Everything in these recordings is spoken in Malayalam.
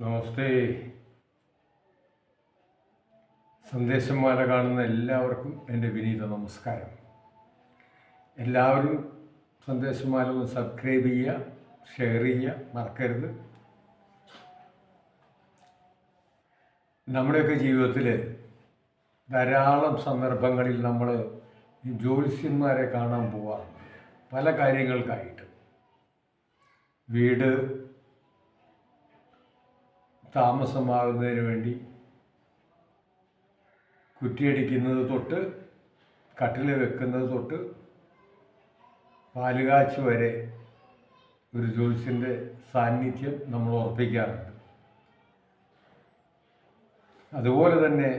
നമസ്തേ. സന്ദേശന്മാരെ കാണുന്ന എല്ലാവർക്കും എന്റെ വിനീത നമസ്കാരം. എല്ലാവരും സന്ദേശമാല ഒന്ന് സബ്സ്ക്രൈബ് ചെയ്യുക ഷെയർ ചെയ്യുക മറക്കരുത്. നമ്മുടെയൊക്കെ ജീവിതത്തിൽ ധാരാളം സന്ദർഭങ്ങളിൽ നമ്മൾ ജ്യോത്സ്യന്മാരെ കാണാൻ പോവാറുണ്ട്. പല കാര്യങ്ങൾക്കായിട്ട്. വീട് താമസമാകുന്നതിന് വേണ്ടി കുറ്റിയടിക്കുന്നത് തൊട്ട് കട്ടിൽ വെക്കുന്നത് തൊട്ട് പാലുകാച്ച് വരെ ഒരു ജ്യോത്സ്യന്റെ സാന്നിധ്യം നമ്മൾ ഉറപ്പിക്കാറുണ്ട് അതുപോലെ തന്നെ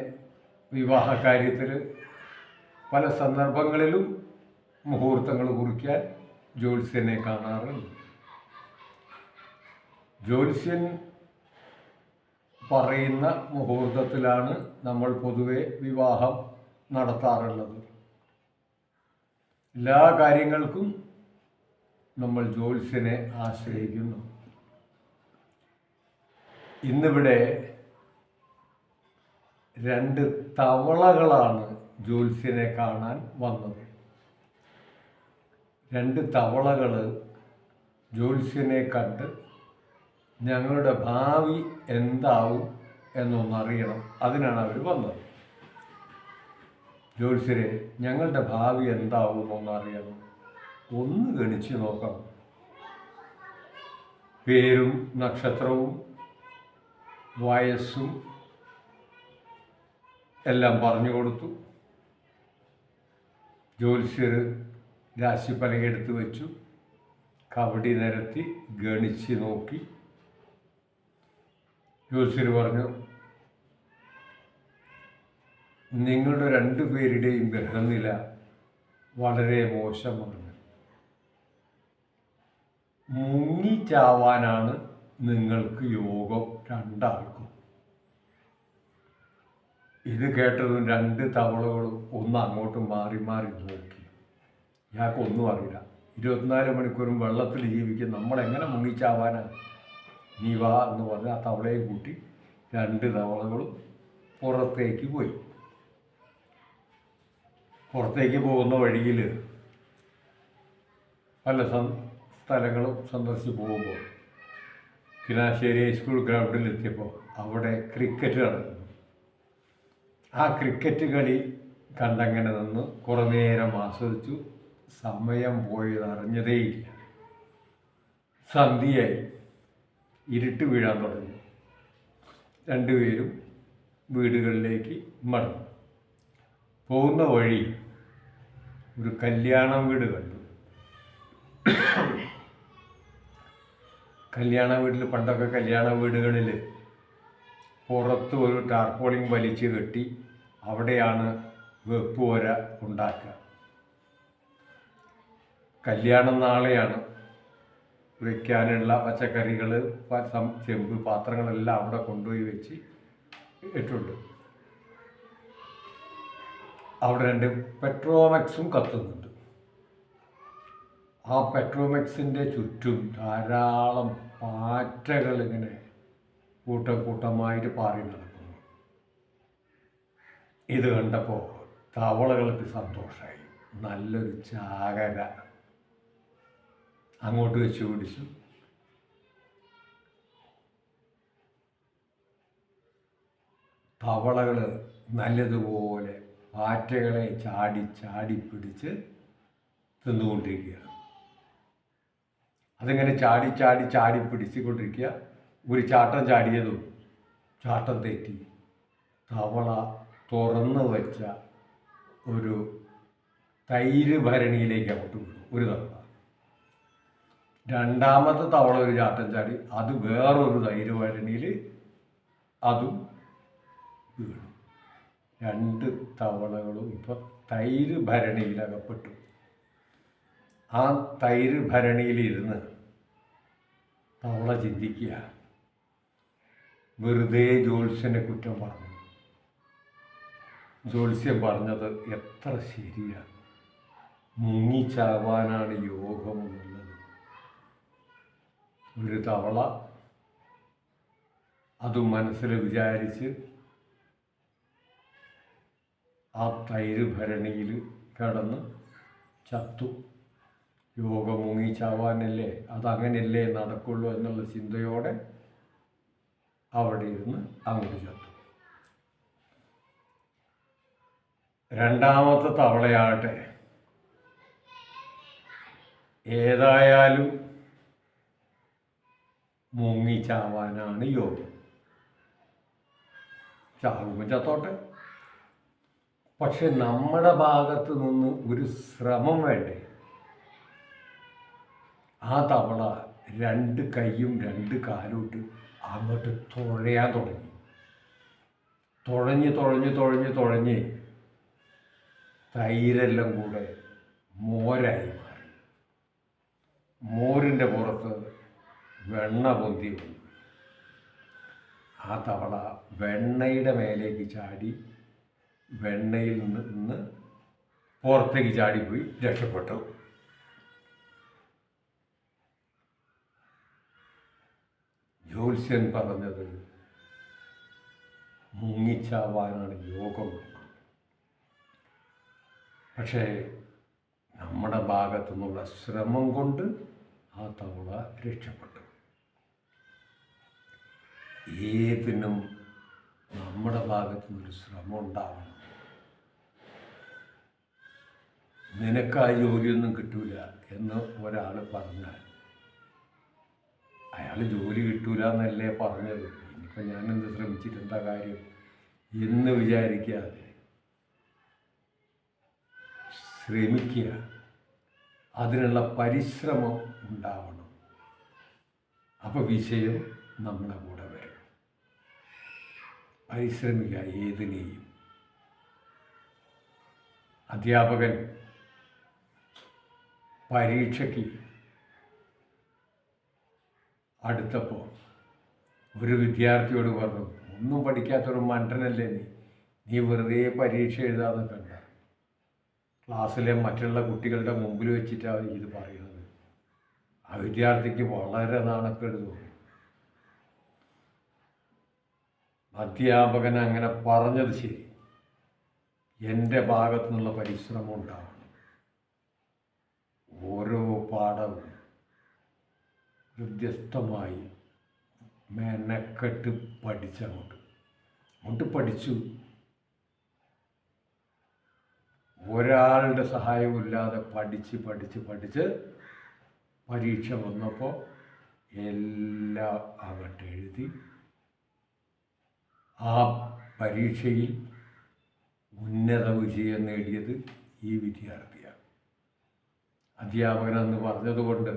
വിവാഹ കാര്യത്തിൽ പല സന്ദർഭങ്ങളിലും മുഹൂർത്തങ്ങൾ കുറിക്കാൻ ജ്യോത്സ്യനെ കാണാറുണ്ട്. ജ്യോത്സ്യൻ പറയുന്ന മുഹൂർത്തത്തിലാണ് നമ്മൾ പൊതുവെ വിവാഹം നടത്താറുള്ളത്. എല്ലാ കാര്യങ്ങൾക്കും നമ്മൾ ജ്യോത്സ്യനെ ആശ്രയിക്കുന്നു. ഇന്നിവിടെ രണ്ട് തവളകളാണ് ജ്യോത്സ്യനെ കാണാൻ വന്നത്. രണ്ട് തവളകൾ ജ്യോത്സ്യനെ കണ്ട് ഞങ്ങളുടെ ഭാവി എന്താവും എന്നൊന്നറിയണം. അതിനാണ് അവർ വന്നത്. ജ്യോത്സ്യരെ ഞങ്ങളുടെ ഭാവി എന്താവും എന്നൊന്നറിയണം. ഒന്ന് ഗണിച്ച് നോക്കണം. പേരും നക്ഷത്രവും വയസ്സും എല്ലാം പറഞ്ഞു കൊടുത്തു. ജ്യോത്സ്യർ രാശിപ്പലകെടുത്ത് വെച്ചു. കബഡി നിരത്തി ഗണിച്ച് നോക്കി. ജ്യോത്സ്യർ പറഞ്ഞു നിങ്ങളുടെ രണ്ടു പേരുടെയും ഗ്രഹനില വളരെ മോശമാണ്. മുങ്ങിച്ചാവാനാണ് നിങ്ങൾക്ക് യോഗം രണ്ടാൾക്കും. ഇത് കേട്ടതും രണ്ട് തവളകളും ഒന്ന് അങ്ങോട്ട് മാറി മാറി നോക്കി. ഇയാൾക്കൊന്നും അറിയില്ല. ഇരുപത്തിനാല് മണിക്കൂറും വെള്ളത്തിൽ ജീവിക്കും നമ്മളെങ്ങനെ മുങ്ങിച്ചാവാനാണ് നീ വാ എന്ന് പറഞ്ഞ് ആ തവളയെ കൂട്ടി രണ്ട് തവളകളും പുറത്തേക്ക് പോയി. പുറത്തേക്ക് പോകുന്ന വഴിയിൽ പല സ്ഥലങ്ങളും സന്ദർശിച്ച് പോകുമ്പോൾ കിനാശ്ശേരി സ്കൂൾ ഗ്രൗണ്ടിൽ എത്തിയപ്പോൾ അവിടെ ക്രിക്കറ്റ് നടക്കുന്നു ആ ക്രിക്കറ്റ് കളി കണ്ടങ്ങനെ നിന്ന് കുറേ നേരം ആസ്വദിച്ചു. സമയം പോയതറിഞ്ഞതേയില്ല. സന്ധ്യയായി. ഇരുട്ട് വീഴാൻ തുടങ്ങി. രണ്ടുപേരും വീടുകളിലേക്ക് മടങ്ങി. പോകുന്ന വഴി ഒരു കല്യാണ വീട് കണ്ടു. കല്യാണ വീട്ടിൽ പണ്ടൊക്കെ കല്യാണ വീടുകളിൽ പുറത്ത് ഒരു ടാർപോളിംഗ് വലിച്ചു കെട്ടി അവിടെയാണ് വെപ്പ് വര ഉണ്ടാക്കുക. കല്യാണ നാളെയാണ് വെക്കാനുള്ള പച്ചക്കറികൾ ചെമ്പ് പാത്രങ്ങളെല്ലാം അവിടെ കൊണ്ടുപോയി വെച്ച് ഇട്ടുണ്ട് അവിടെ രണ്ട് പെട്രോമെക്സും കത്തുന്നുണ്ട്. ആ പെട്രോമെക്സിന്റെ ചുറ്റും ധാരാളം പാറ്റകൾ ഇങ്ങനെ കൂട്ടം കൂട്ടമായിട്ട് പാറി നടക്കുന്നു. ഇത് കണ്ടപ്പോൾ തവളകൾക്ക് സന്തോഷമായി നല്ലൊരു ചാകര. അങ്ങോട്ട് വെച്ച് പിടിച്ചു. തവളകൾ നല്ലതുപോലെ പാറ്റകളെ ചാടി ചാടി പിടിച്ച് തിന്നുകൊണ്ടിരിക്കുകയാണ് അതിങ്ങനെ ചാടി ചാടി ചാടി പിടിച്ചുകൊണ്ടിരിക്കുക. ഒരു ചാട്ടം ചാടിയതും ചാട്ടം തെറ്റി. തവള തുറന്ന് വെച്ച ഒരു തൈര് ഭരണിയിലേക്ക് അങ്ങോട്ട് ഒരു തവള. രണ്ടാമത്തെ തവള ഒരു ചാട്ടം ചാടി അത് വേറൊരു തൈര് അതും വീണു. രണ്ട് തവളകളും ഇപ്പോൾ തൈര് ഭരണിയിൽ അകപ്പെട്ടു ആ തൈര് ഭരണിയിലിരുന്ന് തവള ചിന്തിക്കുക. വെറുതെ ജോത്സ്യനെ കുറ്റം പറഞ്ഞു. ജോത്സ്യം പറഞ്ഞത് എത്ര ശരിയാണ് മുങ്ങിച്ചാവാനാണ് യോഗമെന്നുള്ളത് ഒരു തവള അതും മനസ്സിൽ വിചാരിച്ച് ആ തൈര് ഭരണിയിൽ കിടന്ന് ചത്തു. യോഗം മുങ്ങി ചാവാനല്ലേ? അതങ്ങനെയല്ലേ നടക്കുള്ളൂ എന്നുള്ള ചിന്തയോടെ അവിടെ ഇരുന്ന് അങ്ങോട്ട് ചത്തു. രണ്ടാമത്തെ തവളയാകട്ടെ. ഏതായാലും മുങ്ങി ചാവാനാണ് യോഗം. ചാവുമ്പോൾ ചത്തോട്ടെ. പക്ഷെ നമ്മുടെ ഭാഗത്ത് നിന്ന് ഒരു ശ്രമം വേണ്ടേ? ആ തവള രണ്ട് കൈയും രണ്ട് കാലോട്ട് അങ്ങോട്ട് തുഴയാൻ തുടങ്ങി. തുഴഞ്ഞ് തുഴഞ്ഞ് തുഴഞ്ഞ് തുഴഞ്ഞ് തൈരെല്ലാം കൂടെ മോരായി മാറി. മോരിന്റെ പുറത്ത് വെണ്ണ പൊന്തി വന്നു. ആ തവള വെണ്ണയുടെ മേലേക്ക് ചാടി വെണ്ണയിൽ നിന്ന് നിന്ന് പുറത്തേക്ക് ചാടിപ്പോയി രക്ഷപ്പെട്ടു. ജ്യോത്സ്യൻ പറഞ്ഞത് മുങ്ങിച്ചാവാനാണ് യോഗം. പക്ഷേ നമ്മുടെ ഭാഗത്തു നിന്നുള്ള ശ്രമം കൊണ്ട് ആ തവള രക്ഷപ്പെട്ടു. ഏതിനും നമ്മുടെ ഭാഗത്തു നിന്നൊരു ശ്രമം ഉണ്ടാവണം. നിനക്ക് ആ ജോലിയൊന്നും കിട്ടൂല എന്ന് ഒരാൾ പറഞ്ഞാൽ അയാൾ ജോലി കിട്ടൂല എന്നല്ലേ പറഞ്ഞത്. ഇനിയിപ്പോൾ ഞാനെന്ത് ശ്രമിച്ചിട്ടെന്താ കാര്യം എന്ന് വിചാരിക്കാതെ ശ്രമിക്കുക. അതിനുള്ള പരിശ്രമം ഉണ്ടാവണം. അപ്പോൾ വിഷയം നമ്മുടെ പരിശ്രമിക്കുക ഏതിനെയും. അധ്യാപകൻ പരീക്ഷയ്ക്ക് അടുത്തപ്പോൾ ഒരു വിദ്യാർത്ഥിയോട് പറഞ്ഞു ഒന്നും പഠിക്കാത്തൊരു മണ്ടനല്ലേ നീ? നീ വെറുതെ പരീക്ഷ എഴുതാതെ കണ്ട. ക്ലാസ്സിലെ മറ്റുള്ള കുട്ടികളുടെ മുമ്പിൽ വെച്ചിട്ടാണ് ഇത് പറയുന്നത്. ആ വിദ്യാർത്ഥിക്ക് വളരെ നാണക്കേട് തോന്നി. അധ്യാപകൻ അങ്ങനെ പറഞ്ഞത് ശരി. എന്റെ ഭാഗത്തു നിന്നുള്ള പരിശ്രമം ഉണ്ടാവണം. ഓരോ പാഠവും വ്യത്യസ്തമായി മെനക്കെട്ട് പഠിച്ചങ്ങോട്ട് അങ്ങോട്ട്. പഠിച്ചു. ഒരാളുടെ സഹായമില്ലാതെ പഠിച്ച് പഠിച്ച് പഠിച്ച് പരീക്ഷ വന്നപ്പോൾ എല്ലാം അങ്ങോട്ട് എഴുതി ആ പരീക്ഷയിൽ ഉന്നത വിജയം നേടിയത് ഈ വിദ്യാർത്ഥിയാണ്. അധ്യാപകനെന്ന് പറഞ്ഞതുകൊണ്ട്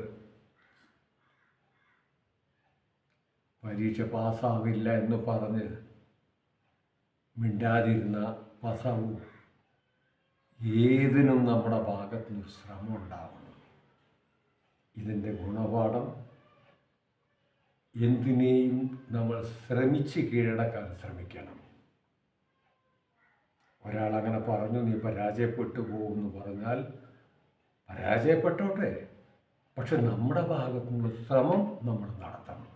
പരീക്ഷ പാസ്സാവില്ല എന്ന് പറഞ്ഞ് മിണ്ടാതിരുന്ന പാസ്സാവും ഏതിനും നമ്മുടെ ഭാഗത്തുനിന്ന് ശ്രമം ഉണ്ടാവണം. ഇതിന്റെ ഗുണപാഠം എന്തിനേയും നമ്മൾ ശ്രമിച്ച് കീഴടക്കാൻ ശ്രമിക്കണം. ഒരാൾ അങ്ങനെ പറഞ്ഞു നീ പരാജയപ്പെട്ടു പോകുമെന്ന് പറഞ്ഞാൽ പരാജയപ്പെട്ടോട്ടെ. പക്ഷെ നമ്മുടെ ഭാഗത്തുനിന്നുള്ള ശ്രമം നമ്മൾ നടത്തണം.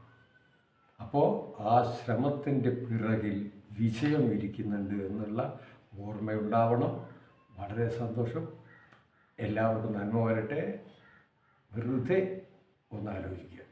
അപ്പോൾ ആ ശ്രമത്തിന്റെ പിറകിൽ വിജയം ഇരിക്കുന്നുണ്ട് എന്നുള്ള ഓർമ്മയുണ്ടാവണം. വളരെ സന്തോഷം. എല്ലാവർക്കും നന്മ വരട്ടെ. വെറുതെ ഒന്ന് ആലോചിക്കുക